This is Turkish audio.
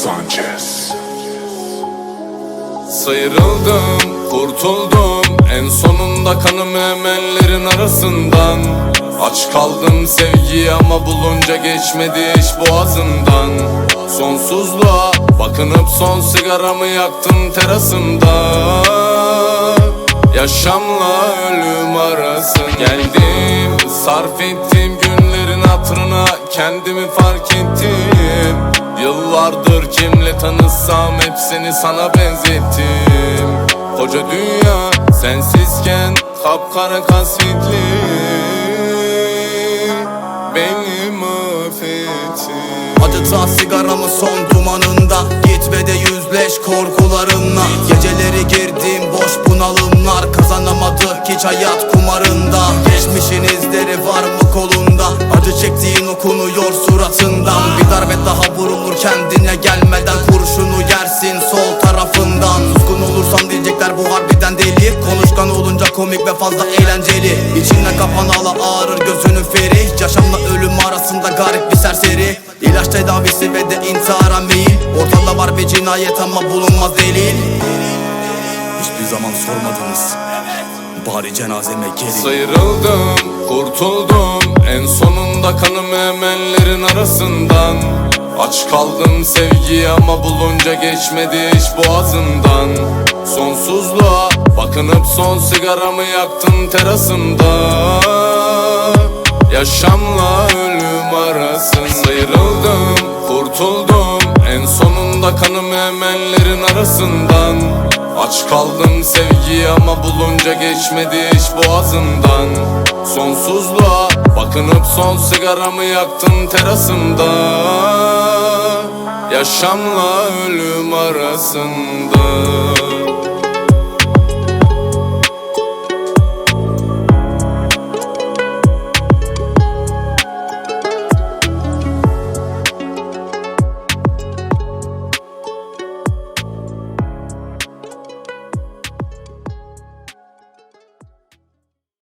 Sanchez. Sıyrıldım, kurtuldum. En sonunda kanım emellerin arasından. Aç kaldım sevgiyi ama bulunca geçmedi iş boğazından Sonsuzluğa bakınıp son sigaramı yaktım terasımda Yaşamla ölüm arası Geldim sarf ettiğim günlerin hatırına Kendimi fark ettim Tanışsam hepsini sana benzettim. Koca dünya sensizken kapkara kasvetli. Beni mahvettin. Acıta sigaramı son dumanında. Git de yüzleş korkularınla. Geceleri girdim boş bunalımlar Kazanamadık hiç hayat kumarında. Geçmişin izleri var mı kolunda? Acı çektiğin okunuyor suratından. Bir darbe daha vurulur kendine gelmeden komik ve fazla eğlenceli. İçinde kapan ala ağrır gözünün feri. Yaşamla ölüm arasında garip bir serseri. İlaç tedavisi ve de intihara meyil. Ortada var bir cinayet ama bulunmaz delil. Hiçbir zaman sormadınız. Bari cenazeme gelin. Sıyrıldım, kurtuldum. En sonunda kanım emellerin arasından. Aç kaldım sevgiyi ama bulunca geçmedi iş boğazından Bakınıp son sigaramı yaktım terasımda Yaşamla ölüm arası Sıyrıldım, kurtuldum. En sonunda kanım emellerin arasından. Aç kaldım sevgiyi ama bulunca geçmedi iş boğazından. Sonsuzluğa bakınıp son sigaramı yaktım terasımda Yaşamla ölüm arasında